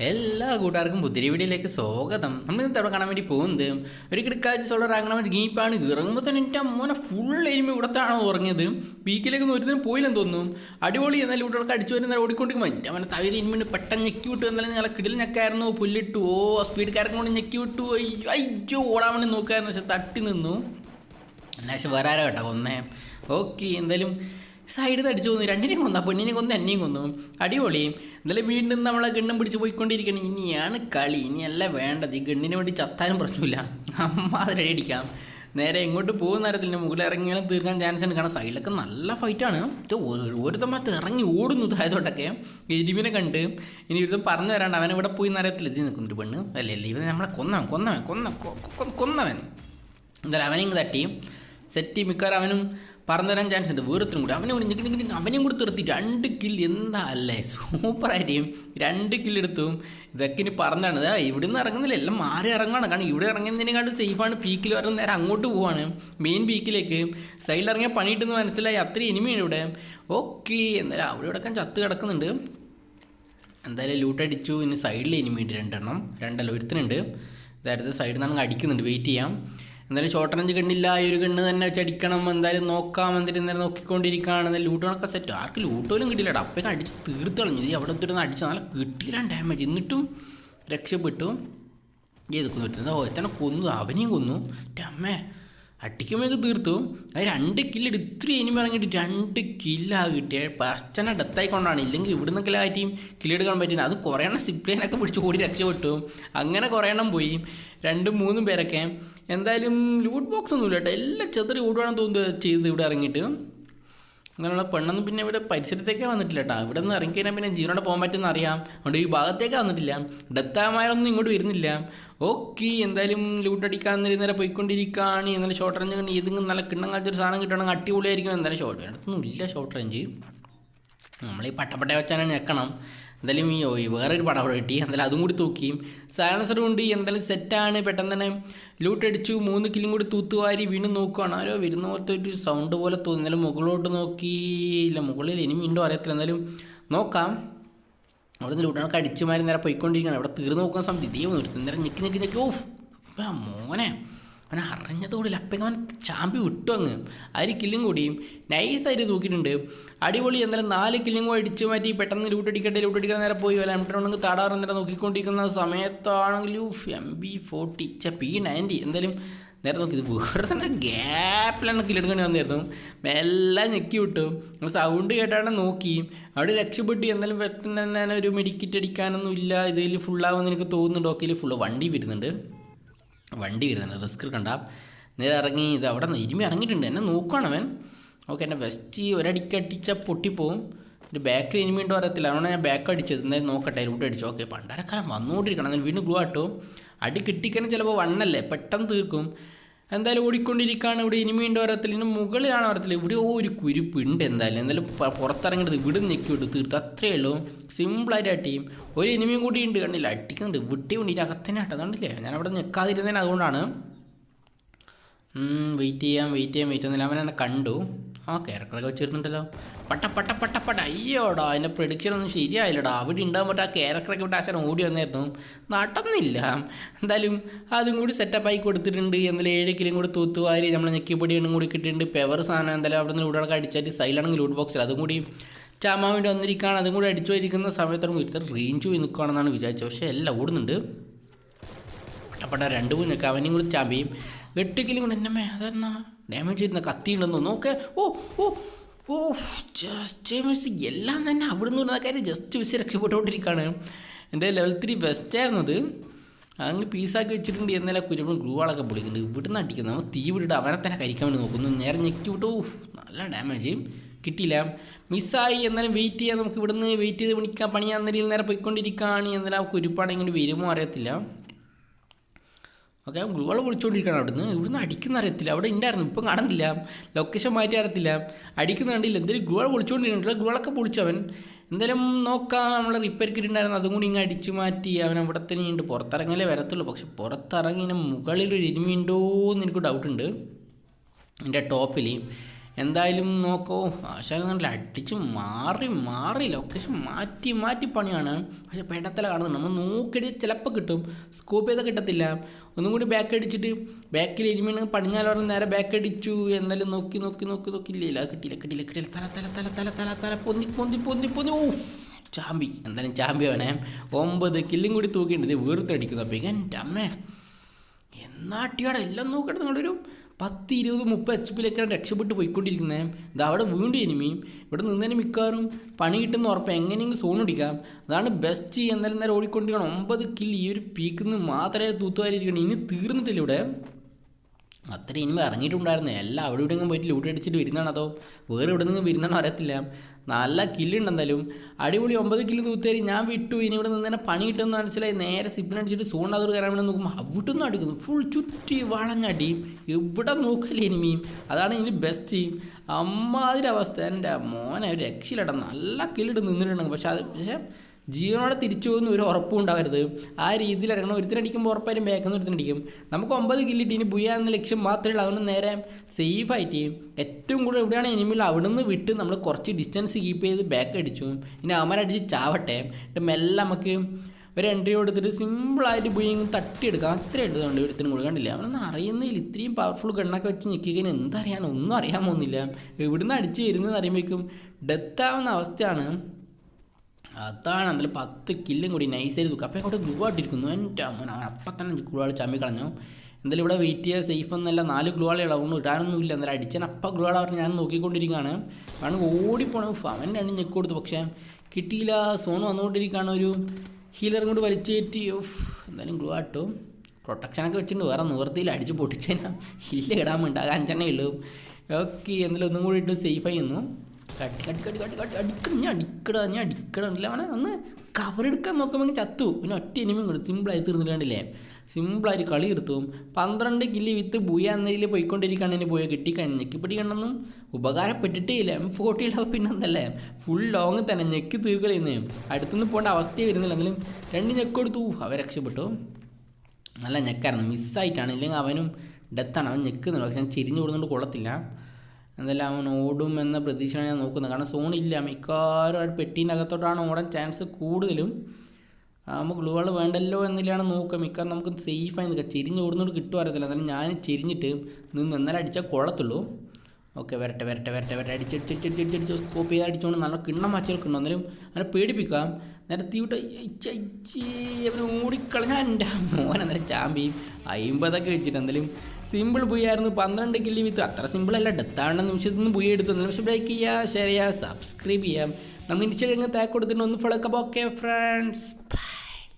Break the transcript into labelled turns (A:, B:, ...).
A: എല്ലാ കൂട്ടുകാർക്കും പുതിരിവിടിയിലേക്ക് സ്വാഗതം. നമ്മൾ ഇന്നത്തെ അവിടെ കാണാൻ വേണ്ടി പോകുന്നത്? ഒരു കിടക്കാഴ്ച സോളർ ആകണം ഗീപ്പാണ് ഇറങ്ങുമ്പോൾ തന്നെ എന്റെ അമ്മോനെ ഫുൾ എരുമ ഇവിടത്താണ് ഉറങ്ങിയത്. പീക്കിലേക്ക് ഒരുതിനും പോയില്ലെന്ന് തോന്നുന്നു. അടിപൊളി എന്നാലും കുട്ടികൾക്ക് അടിച്ചു വരുന്ന ഓടിക്കൊണ്ടിരിക്കുമ്പോൾ എന്റെ അവനെ തവര് ഇനിമീണ്ട് പെട്ടെന്ന് ഞെക്കി വിട്ടു. എന്നാലും ഞങ്ങളെ കിടിൽ ഞെക്കായിരുന്നു. പുല്ലിട്ടു. ഓ സ്പീഡ് കാരക്കും കൊണ്ട് ഞെക്കി വിട്ടു. അയ്യോ അയ്യോ ഓടാൻ വേണ്ടി നോക്കായിരുന്നു പക്ഷെ തട്ടി നിന്നു. എന്നാ പക്ഷെ വേറെ ആരോ കേട്ടോ ഒന്നേ ഓക്കെ എന്തായാലും സൈഡിൽ നിന്ന് അടിച്ചു കൊന്നു. രണ്ടിനെയും കൊന്നു. പെണ്ണിനെ കൊന്നു എന്നെയും കൊന്നു. അടിപൊളി. ഇന്നലെ വീണ്ടും നമ്മളെ ഗണ്ണും പിടിച്ച് പോയിക്കൊണ്ടിരിക്കണം ഇനിയാണ് കളി. ഇനിയല്ല വേണ്ടത്. ഈ ഗണ്ണിന് വേണ്ടി ചത്താനും പ്രശ്നമില്ല. അമ്മ അത് റെഡി അടിക്കാം നേരെ എങ്ങോട്ട് പോകുന്ന നേരത്തിൽ മുകളിൽ ഇറങ്ങിയാലും തീർക്കാൻ ചാൻസ് ഉണ്ട്. കാരണം സൈഡിലൊക്കെ നല്ല ഫൈറ്റാണ് ഇത് തമ്മത്ത് ഇറങ്ങി ഓടുന്നു. താഴത്തോട്ടൊക്കെ എരിവിനെ കണ്ട് ഇനി ഒരുത്തം പറഞ്ഞു തരാണ്ട് അവൻ ഇവിടെ പോയി നേരത്തിൽ എത്തി നിൽക്കുന്നുണ്ട് പെണ്ണ്? അല്ലേ ഇവനെ നമ്മളെ കൊന്നവൻ കൊന്നവൻ കൊന്ന കൊന്നവൻ. എന്തായാലും അവനെ ഇങ്ങ് തട്ടി. സെറ്റ് മിക്കവാറും അവനും പറഞ്ഞു തരാൻ ചാൻസ് ഉണ്ട്. വേറൊത്തിനും കൂടി. അവനെ കൂടി ഞെക്കി അവനെയും കൂടി തീർത്തി രണ്ട് കിൽ എന്താ അല്ലേ? സൂപ്പറായിരിക്കും രണ്ട് കില്ലെടുത്തു ഇതൊക്കെ ഇനി പറഞ്ഞാണ് ഇതാ ഇവിടെ നിന്ന് ഇറങ്ങുന്നില്ല. എല്ലാം മാറി ഇറങ്ങുകയാണ് കാരണം ഇവിടെ ഇറങ്ങുന്നതിനെക്കാട്ടും സേഫാണ് പീക്കിൽ വരുന്ന നേരം അങ്ങോട്ട് പോവാണ്. മെയിൻ പീക്കിലേക്ക് സൈഡിൽ ഇറങ്ങിയ പണിയിട്ടെന്ന് മനസ്സിലായി. അത്രയും ഇനിമയാണ് ഇവിടെ. ഓക്കെ എന്തായാലും അവിടെ ഇവിടെ ചത്ത് കിടക്കുന്നുണ്ട്. എന്തായാലും ലൂട്ടടിച്ചു ഇനി സൈഡിൽ ഇനിമിയുണ്ട് രണ്ടെണ്ണം. രണ്ടല്ല ഒരുത്തിനുണ്ട്. അതായത് സൈഡിൽ നിന്ന് അടിക്കുന്നുണ്ട്. വെയിറ്റ് ചെയ്യാം. എന്തായാലും ഷോർട്ട് റേഞ്ച് കണ്ണില്ല ഈ ഒരു കണ്ണ് തന്നെ വെച്ച് അടിക്കണം. എന്തായാലും നോക്കാം. എന്നിട്ട് ഇന്നലെ നോക്കിക്കൊണ്ടിരിക്കുകയാണ്. എന്നാലും ലൂട്ടോണൊക്കെ സെറ്റ് ആർക്ക് ലൂട്ടോലും കിട്ടില്ലടാ അപ്പോഴേക്കും അടിച്ച് തീർത്ത് കളഞ്ഞു. ഇത് അവിടെ ഒത്തിരി അടിച്ച് നല്ല കിട്ടിയില്ല ഡാമേജ് എന്നിട്ടും രക്ഷപ്പെട്ടു. ഏത് കൊന്നു. ഓ എത്തന്നെ കൊന്നു. അവനെയും കൊന്നു. അമ്മേ. അടിക്കുമ്പോഴേക്ക് തീർത്തു. അത് രണ്ട് കില്ല് ഇത്രയും ഇനി ഇറങ്ങിയിട്ട് രണ്ട് കില്ലാ കിട്ടിയ. പസ്റ്റനെ ഡെത്തായിക്കൊണ്ടാണ് ഇല്ലെങ്കിൽ ഇവിടെ നിന്നൊക്കെ ആയിട്ടും കില്ലെടുക്കാൻ പറ്റില്ല അത് കുറേ എണ്ണം സിപ്ലൈനൊക്കെ പിടിച്ച് ഓടി രക്ഷപ്പെട്ടു. അങ്ങനെ കുറേ എണ്ണം പോയി. രണ്ടും മൂന്നും പേരൊക്കെ എന്തായാലും ലൂട്ട് ബോക്സ് ഒന്നുമില്ല കേട്ടോ. എല്ലാം ചെറിയ ഓടുവാണെന്ന് തോന്നുന്നു ചെയ്ത് ഇവിടെ ഇറങ്ങിയിട്ട്. അങ്ങനെയുള്ള പെണ്ണൊന്നും പിന്നെ ഇവിടെ പരിസരത്തേക്കേ വന്നിട്ടില്ല കേട്ടോ. ഇവിടെ നിന്ന് ഇറങ്ങിക്കഴിഞ്ഞാൽ പിന്നെ ജീവനോടെ പോകാൻ പറ്റുമെന്ന് അറിയാം. അതുകൊണ്ട് ഈ ഭാഗത്തേക്ക് വന്നിട്ടില്ല. ഡെത്താമാരൊന്നും ഇങ്ങോട്ട് വരുന്നില്ല. ഓക്കെ എന്തായാലും ലൂട്ട് അടിക്കാൻ നേരം പോയിക്കൊണ്ടിരിക്കുകയാണ് എന്നാലും ഷോർട്ട് റേഞ്ച് ഏതെങ്കിലും നല്ല കിണ്ണം കാലത്തൊരു സാധനം കിട്ടണമെങ്കിൽ അടിപൊളിയായിരിക്കും. എന്തായാലും ഷോർട്ട് അടുത്തൊന്നും ഇല്ല ഷോർട്ട് റേഞ്ച് നമ്മൾ ഈ പട്ടപ്പട്ട വെച്ചാണ് ഞെക്കണം. എന്തായാലും ഈ വേറൊരു പടം അവിടെ കിട്ടി. എന്തായാലും അതും കൂടി തൂക്കിയും. സൈലൻസർ കൊണ്ട് എന്തായാലും സെറ്റാണ്. പെട്ടെന്ന് തന്നെ ലൂട്ട് അടിച്ചു മൂന്ന് കിലും കൂടി തൂത്തുവാരി വീണ്ടും നോക്കുകയാണ് ആരോ വരുന്ന പോലത്തെ ഒരു സൗണ്ട് പോലെ തോന്നി. എന്നാലും മുകളിലോട്ട് നോക്കി. ഇല്ല മുകളിൽ ഇനി വീണ്ടും അറിയത്തില്ല. എന്തായാലും നോക്കാം. അവിടെ നിന്ന് ലൂട്ടണൊക്കെ അടിച്ചു മാറി നേരെ പോയിക്കൊണ്ടിരിക്കുകയാണ്. അവിടെ തീർന്ന് നോക്കാൻ സമയത്ത് ഇതേ നിർത്തി. നേരം ഞെക്കി ഞെക്കി ഞെക്കി. ഓഫ്. മോനെ. അവനെ അറിഞ്ഞതോടില്ല അപ്പം അവൻ ചാമ്പി വിട്ടു അങ്ങ്. അരി കില്ലും കൂടിയും നൈസായിട്ട് തൂക്കിയിട്ടുണ്ട്. അടിപൊളി. എന്തായാലും നാല് കില്ലും കൂടി അടിച്ചു മാറ്റി പെട്ടെന്ന് ലൂട്ടടിക്കട്ടെ ലൂട്ടടിക്കാൻ നേരെ പോയി. വല്ല എംട്രോണെങ്കിൽ താടാറ് നേരെ നോക്കിക്കൊണ്ടിരിക്കുന്ന സമയത്താണെങ്കിൽ എം ബി ഫോർട്ടി ചെ പി നയന്റി എന്തായാലും നേരെ നോക്കി ഇത് വേറെ തന്നെ ഗ്യാപ്പിലാണ് കില്ലെടുക്കേണ്ടി വന്നിരുന്നു. മെല്ലെ ഞെക്കി വിട്ടു. സൗണ്ട് കേട്ടാണ് നോക്കി. അവിടെ രക്ഷപ്പെട്ടു. എന്നാലും പെട്ടെന്ന് തന്നെ ഒരു മെഡിക്കറ്റ് അടിക്കാനൊന്നും ഇല്ല. ഇതിൽ ഫുള്ളാവുമെന്ന് എനിക്ക് തോന്നുന്നുണ്ട്. ഓക്കെ ഫുള്ള് വണ്ടി വരുന്നുണ്ട്. വണ്ടി വരുന്നുണ്ട് റിസ്ക് കണ്ട നേരെ ഇറങ്ങി ഇത് അവിടെ നിന്ന് ഇരുമി ഇറങ്ങിയിട്ടുണ്ട്. എന്നെ നോക്കുകയാണ് അവൻ. ഓക്കെ എന്റെ വെസ്റ്റ് ഒരടിക്ക് അടിച്ചാൽ പൊട്ടിപ്പോവും. ഒരു ബാക്കിൽ ഇനിമി ഉണ്ടോ അറിയത്തില്ല. അതുകൊണ്ട് ഞാൻ ബാക്ക് അടിച്ചത്. എന്തായാലും നോക്കട്ടെ ലൂട്ട് അടിച്ചു. ഓക്കെ പണ്ടാരക്കാലം വന്നുകൊണ്ടിരിക്കണം. എന്നാൽ വീണ്ടും ഗ്ലൂ ആട്ടോ. അടി കിട്ടിക്കാൻ ചിലപ്പോൾ വണ്ണല്ലേ പെട്ടെന്ന് തീർക്കും. എന്തായാലും ഓടിക്കൊണ്ടിരിക്കുകയാണ്. ഇവിടെ ഇനി വീണ്ടും അറിയത്തില്ല ഇനി മുകളിലാണ് അറിയത്തില്ല ഇവിടെ ഒരു കുരുപ്പ് ഉണ്ട് എന്തായാലും. എന്തായാലും പ- പുറത്തിറങ്ങിയിട്ട് ഇവിടെ ഞെക്കി വിട്ടു തീർത്ത്. അത്രയേ ഉള്ളൂ. സിമ്പിളായിട്ട് ആ ടീം. ഒരു ഇനിമിയും കൂടി ഉണ്ട് കണ്ടില്ല? അടിക്കുന്നുണ്ട്. വിട്ടി കൊണ്ടിട്ട് അകത്തന്നെ ആട്ടോ. ഞാൻ അവിടെ നിൽക്കാതിരുന്നതിന് അതുകൊണ്ടാണ്. വെയിറ്റ് ചെയ്യാം വെയിറ്റ് ചെയ്യാം വെയിറ്റ് ചെയ്യുന്നില്ല അവൻ കണ്ടു. ആ ക്യാരക്ടറൊക്കെ വെച്ചിരുന്നുണ്ടല്ലോ പട്ട പട്ട പട്ട പട്ട അയ്യോടാ അതിന്റെ പ്രൊഡിക്ഷൻ ഒന്നും ശരിയായില്ലടാ. അവിടെ ഉണ്ടാകാൻ പറ്റും ആ ക്യാരക്ടറൊക്കെ വിട്ട് ആശാൻ ഓടി വന്നായിരുന്നു. നടന്നില്ല. എന്തായാലും അതും കൂടി സെറ്റപ്പായി കൊടുത്തിട്ടുണ്ട്. എന്നാലും ഏഴ് കൂടി തൂത്തുവാരി നമ്മൾ ഞെക്കിപ്പൊടിയും കൂടി കിട്ടിയിട്ടുണ്ട്. പെവർ സാധനം എന്തായാലും അവിടെ നിന്ന് ലൂടൊക്കെ അടിച്ചായിട്ട് സൈലാണെങ്കിൽ ലൂട്ട് ബോക്സിൽ അതും കൂടി ചാമാൻ വേണ്ടി വന്നിരിക്കുകയാണ്. അതും കൂടി അടിച്ചു വരിക്കുന്ന സമയത്താണ് വിളിച്ചത് റേഞ്ച് പോയി നിൽക്കുകയാണെന്നാണ് വിചാരിച്ചത്. പക്ഷേ എല്ലാം ഓടുന്നുണ്ട്. പട്ട പട്ട രണ്ട് മൂന്ന് നിൽക്കുക അവനെയും കൂടി ചാമ്പിയും. എട്ട് കിലോ കൊണ്ട് എന്നമ്മേ അതെന്നാ? ഡാമേജ് ചെയ്യുന്ന കത്തിയുണ്ടെന്ന് നോക്കെ. ഓ ഓ ഓ ജസ്റ്റ് എല്ലാം തന്നെ അവിടെ നിന്ന് കാര്യം ജസ്റ്റ് വെച്ച് രക്ഷപ്പെട്ടുകൊണ്ടിരിക്കുകയാണ്. എന്റെ ലെവൽ ത്രീ ബെസ്റ്റ് ആയിരുന്നത് അങ്ങ് പീസാക്കി വെച്ചിട്ടുണ്ട് എന്നാലും കുരുപ്പം ഗ്രൂവാളൊക്കെ പൊളിക്കുന്നുണ്ട് ഇവിടുന്ന് അടിക്കുന്നത് നമ്മൾ തീ വിട്ടിട്ട് അവനെ തന്നെ കരിക്കാൻ വേണ്ടി നോക്കുന്നു. നേരെ ഞെക്കി വിട്ടു. നല്ല ഡാമേജ് കിട്ടിയില്ല. മിസ്സായി എന്നാലും വെയിറ്റ് ചെയ്യാൻ നമുക്ക് ഇവിടുന്ന് വെയിറ്റ് ചെയ്ത് പണിക്കാൻ പണിയാൻ നേരെ പോയിക്കൊണ്ടിരിക്കുകയാണ്. എന്നാലും ആ കുരുപ്പാണെങ്കിൽ വരുമോ അറിയത്തില്ല. ഓക്കെ ഗ്ലൂകൾ വിളിച്ചുകൊണ്ടിരിക്കണം അവിടുന്ന്. ഇവിടുന്ന് അടിക്കുന്ന അറിയത്തില്ല. അവിടെ ഉണ്ടായിരുന്നു ഇപ്പം കാണുന്നില്ല. ലൊക്കേഷൻ മാറ്റി അറിയത്തില്ല. അടിക്കുന്ന കണ്ടില്ല. എന്തെങ്കിലും ഗ്ലൂകൾ വിളിച്ചുകൊണ്ടിരിക്കുന്നുണ്ട് ഗ്ലൂകളൊക്കെ പൊളിച്ചവൻ എന്തായാലും നോക്കാം. നമ്മൾ റിപ്പയർ കിട്ടുണ്ടായിരുന്നു അതും കൂടി ഇങ്ങനെ അടിച്ചു മാറ്റി. അവൻ അവിടെ തന്നെ ഉണ്ട് പുറത്തിറങ്ങലേ വരത്തുള്ളൂ. പക്ഷെ പുറത്തിറങ്ങി ഇങ്ങനെ മുകളിൽ ഒരു എരുമി ഉണ്ടോ എന്ന് എനിക്ക് ഡൗട്ടുണ്ട് എന്റെ ടോപ്പിൽ എന്തായാലും നോക്കോ. ആശാൻ നല്ല അടിച്ച് മാറി മാറി ലൊക്കേഷൻ മാറ്റി മാറ്റി പണിയാണ്. പക്ഷേ പെടത്തല കാണുന്നത് നമ്മൾ നോക്കിയിട്ട് ചിലപ്പോൾ കിട്ടും. സ്കോപ്പ് ചെയ്താൽ കിട്ടത്തില്ല. ഒന്നും കൂടി ബാക്ക് അടിച്ചിട്ട് ബാക്കിൽ ഇരുമീണ് പണിഞ്ഞാലും നേരെ ബാക്ക് അടിച്ചു. എന്നാലും നോക്കി നോക്കി നോക്കി നോക്കി. ഇല്ല കിട്ടിയില്ല കിട്ടിയില്ല കിട്ടിയില്ല. തല തല തല തല തല തല പൊന്തി പൊന്തി പൊന്തി പൊന്തി. ഓ ചാമ്പി. എന്തായാലും ചാമ്പി വേണേ ഒമ്പത് കില്ലും കൂടി തൂക്കിയിട്ടുണ്ട്. ഇത് വീർത്തടിക്കുന്നു അപ്പം എന്റെ അമ്മേ. എന്നാട്ടിയാടെ എല്ലാം നോക്കട്ടെ നിങ്ങളൊരു പത്ത് ഇരുപത് മുപ്പത് എച്ച് പിയിലേക്കാണ് രക്ഷപ്പെട്ട് പോയിക്കൊണ്ടിരിക്കുന്നത് ഇത് അവിടെ വീണ്ടും എനിമിയും ഇവിടെ നിന്നതിന് മിക്കവാറും പണി കിട്ടുന്ന ഉറപ്പ്. എങ്ങനെയെങ്കിലും സോൺ അടിക്കാം അതാണ് ബെസ്റ്റ് എന്തായാലും നേരം ഓടിക്കൊണ്ടിരിക്കണം ഒമ്പത് കിൽ ഈ ഒരു പീക്കിൽ നിന്ന് മാത്രമേ തൂത്തുവാരിയിരിക്കണം. ഇനി തീർന്നിട്ടില്ല ഇവിടെ. അത്ര ഇനിമ ഇറങ്ങിയിട്ടുണ്ടായിരുന്നു. എല്ലാം അവിടെ ഇവിടെ പോയിട്ട് ലൂട്ട് അടിച്ചിട്ട് വരുന്നതാണ്. അതോ വേറെ ഇവിടെ നിന്ന് വരുന്നതാണോ അറിയത്തില്ല. നല്ല കില്ലുണ്ട് അടിപൊളി ഒമ്പത് കില്ല് തൂത്തേരി ഞാൻ വിട്ടു. ഇനി ഇവിടെ നിന്ന് തന്നെ പണി കിട്ടുമെന്ന് മനസ്സിലായി. നേരെ സിപ്പിൾ അടിച്ചിട്ട് സൂണ്ടാതൊരു കയറാൻ വേണ്ടി നോക്കുമ്പോൾ അവിടുന്ന് അടിക്കുന്നു. ഫുൾ ചുറ്റി വളഞ്ഞടിയും എവിടെ നോക്കല്ല ഇനിമയും അതാണ് ഇനി ബെസ്റ്റ് അമ്മാതിരി അവസ്ഥ. എന്റെ മോനെ ഒരു രക്ഷയിലട നല്ല കില്ലിട്ട് നിന്നിട്ടുണ്ടെങ്കിൽ. പക്ഷെ അത് പക്ഷേ ജീവനോടെ തിരിച്ചു പോകുന്ന ഒരു ഉറപ്പും ഉണ്ടാവരുത് ആ രീതിയിൽ ഇറങ്ങണം. ഒരുത്തിനടിക്കുമ്പോൾ ഉറപ്പായാലും ബാക്കിൽ നിന്ന് ഒരുത്തിനടിക്കും നമുക്ക് ഒമ്പത് കില്ലിട്ട് ഇനി ബുയ എന്ന ലക്ഷ്യം മാത്രമേ ഉള്ളൂ. അതുകൊണ്ട് നേരെ സേഫായിട്ട് ഏറ്റവും കൂടുതൽ എവിടെയാണ് എനിമിൽ അവിടെ നിന്ന് വിട്ട് നമ്മൾ കുറച്ച് ഡിസ്റ്റൻസ് കീപ്പ് ചെയ്ത് ബാക്ക് അടിച്ചു. ഇനി അമരടിച്ച് ചാവട്ടെ. മെല്ലെ നമുക്ക് ഒരു എൻട്രി കൊടുത്തിട്ട് സിമ്പിളായിട്ട് ബുയിങ് തട്ടിയെടുക്കാം. അത്രയും എടുത്തുകൊണ്ട് ഒരുത്തിനും കൊടുക്കണ്ടില്ല അവനൊന്നും അറിയുന്നതിൽ ഇത്രയും പവർഫുൾ ഗണ്ണൊക്കെ വെച്ച് നിൽക്കുകയും എന്തറിയാനോ? ഒന്നും അറിയാൻ പോകുന്നില്ല. എവിടുന്ന് അടിച്ച് വരുന്നതെന്ന് അറിയുമ്പോഴേക്കും ഡെത്താവുന്ന അവസ്ഥയാണ്. അതാണ് അതിൽ പത്ത് കില്ലും കൂടി നൈസായി തൂക്കുക. അപ്പോൾ അങ്ങോട്ട് ഗ്ലൂ ആയിട്ടിരിക്കുന്നു എന്റെ അമ്മ അവൻ അപ്പം തന്നെ ഗ്ലൂ ആൾ ചമ്മി കളഞ്ഞു. എന്തായാലും ഇവിടെ വെയിറ്റ് ചെയ്യാൻ സേഫ് എന്നല്ല നാല് ഗ്ലൂ ആളെ അതുകൊണ്ട് ഇടാനൊന്നുമില്ല. എന്നാലും അടിച്ചാൽ അപ്പം ഗ്ലൂ ആൾ പറഞ്ഞ് ഞാൻ നോക്കിക്കൊണ്ടിരിക്കുകയാണ്. കാരണം ഓടിപ്പോണം അവൻ രണ്ട് ഞെക്ക് കൊടുത്തു. പക്ഷേ കിട്ടിയില്ല. സോൺ വന്നുകൊണ്ടിരിക്കുകയാണ്. ഒരു ഹീലറും കൂടി വലിച്ചേറ്റി. എന്തായാലും ഗ്ലൂ ആട്ടു പ്രൊട്ടക്ഷനൊക്കെ വെച്ചിട്ടുണ്ട്. വേറെ നിവൃത്തിയിൽ അടിച്ച് പൊട്ടിച്ചതിനാ ഇല്ല ഇടാൻ വേണ്ട. അഞ്ചെണ്ണേ ഉള്ളൂ. ഓക്കെ എന്തായാലും ഒന്നും കൂടി ഇട്ട് സേഫായി നിന്നു. കട്ടി കട്ടി കട്ടി കട്ടി അടിക്കണം ഞാൻ അടിക്കട ഞാൻ അടിക്കട ഇല്ല അവനെ ഒന്ന് കവർ എടുക്കാൻ നോക്കുമ്പോൾ ചത്തു. പിന്നെ ഒറ്റ ഇനിമയും കൊടുത്തു സിമ്പിളായി തീർന്നിട്ടുണ്ടല്ലേ? സിമ്പിളായിട്ട് കളി നിർത്തും. പന്ത്രണ്ട് കില്ലി വിത്ത് ബുയ എന്നതിൽ പോയിക്കൊണ്ടിരിക്കുകയാണ് ഇനി പോയ കിട്ടി കഞ്ഞക്ക് പിടിക്കണമെന്നും ഉപകാരപ്പെട്ടിട്ടേ ഇല്ല. എം ഫോർട്ടിയിലാവും പിന്നെ എന്തല്ലേ ഫുൾ ലോങ് തന്നെ. ഞെക്ക് തീർക്കലെന്ന് അടുത്തുനിന്ന് പോകേണ്ട അവസ്ഥയെ വരുന്നില്ല. എന്നാലും രണ്ട് ഞെക്ക് കൊടുത്തു. അവ രക്ഷപ്പെട്ടു. നല്ല ഞെക്കായിരുന്നു. മിസ്സായിട്ടാണ് ഇല്ലെങ്കിൽ അവനും ഡെത്താണ് അവൻ ഞെക്കുന്നുണ്ട്. പക്ഷെ ഞാൻ ചിരിഞ്ഞു കൊടുത്തുകൊണ്ട് കൊള്ളത്തില്ല. എന്തായാലും അവൻ ഓടും എന്ന പ്രതീക്ഷയാണ് ഞാൻ നോക്കുന്നത്. കാരണം സോണില്ല മിക്കവാറും ആ പെട്ടീനകത്തോട്ടാണ് ഓടാൻ ചാൻസ് കൂടുതലും. നമുക്ക് ഗ്ലൂകൾ വേണ്ടല്ലോ എന്നില്ലാണ് നോക്കുക. മിക്കവാറും നമുക്ക് സേഫായി നിൽക്കാം. ചെരിഞ്ഞ് ഓടുന്നോട് കിട്ടും അറിയത്തില്ല. എന്നാലും ഞാൻ ചെരിഞ്ഞിട്ട് നിന്ന് എന്നാലും അടിച്ചാൽ കൊള്ളത്തുള്ളൂ. ഓക്കെ വരട്ടെ വരട്ടെ വരട്ടെ വരട്ടെ. അടിച്ചടിച്ചടിച്ചടിച്ചടിച്ച് സ്കോപ്പ് ചെയ്ത് അടിച്ചുകൊണ്ട് നല്ല കിണ്ണം മാച്ചുകൾക്കുണ്ടോ എന്നാലും അവനെ പേടിപ്പിക്കാം. നേരെ തീവിട്ട് അവന് ഓടിക്കളഞ്ഞാൽ എന്റെ മോൻ അന്നേരം ചാമ്പിയും അയിമ്പതൊക്കെ വെച്ചിട്ട് എന്തായാലും സിമ്പിൾ ബുയായിരുന്നു പന്ത്രണ്ട് കില്ലി വിത്ത് അത്ര സിമ്പിൾ അല്ല. ഡെത്താണെന്ന നിമിഷത്തിൽ നിന്ന് ബുയ എടുത്തു പക്ഷേ ലൈക്ക് ചെയ്യുക ഷെയർ ചെയ്യുക സബ്സ്ക്രൈബ് ചെയ്യാം നമ്മൾ ഇൻസ്റ്റാഗ്രാം താക്ക് കൊടുത്തിട്ടുണ്ട്. ഒന്ന് ഫോളോ ഒക്കെ ഓക്കെ ഫ്രണ്ട്സ്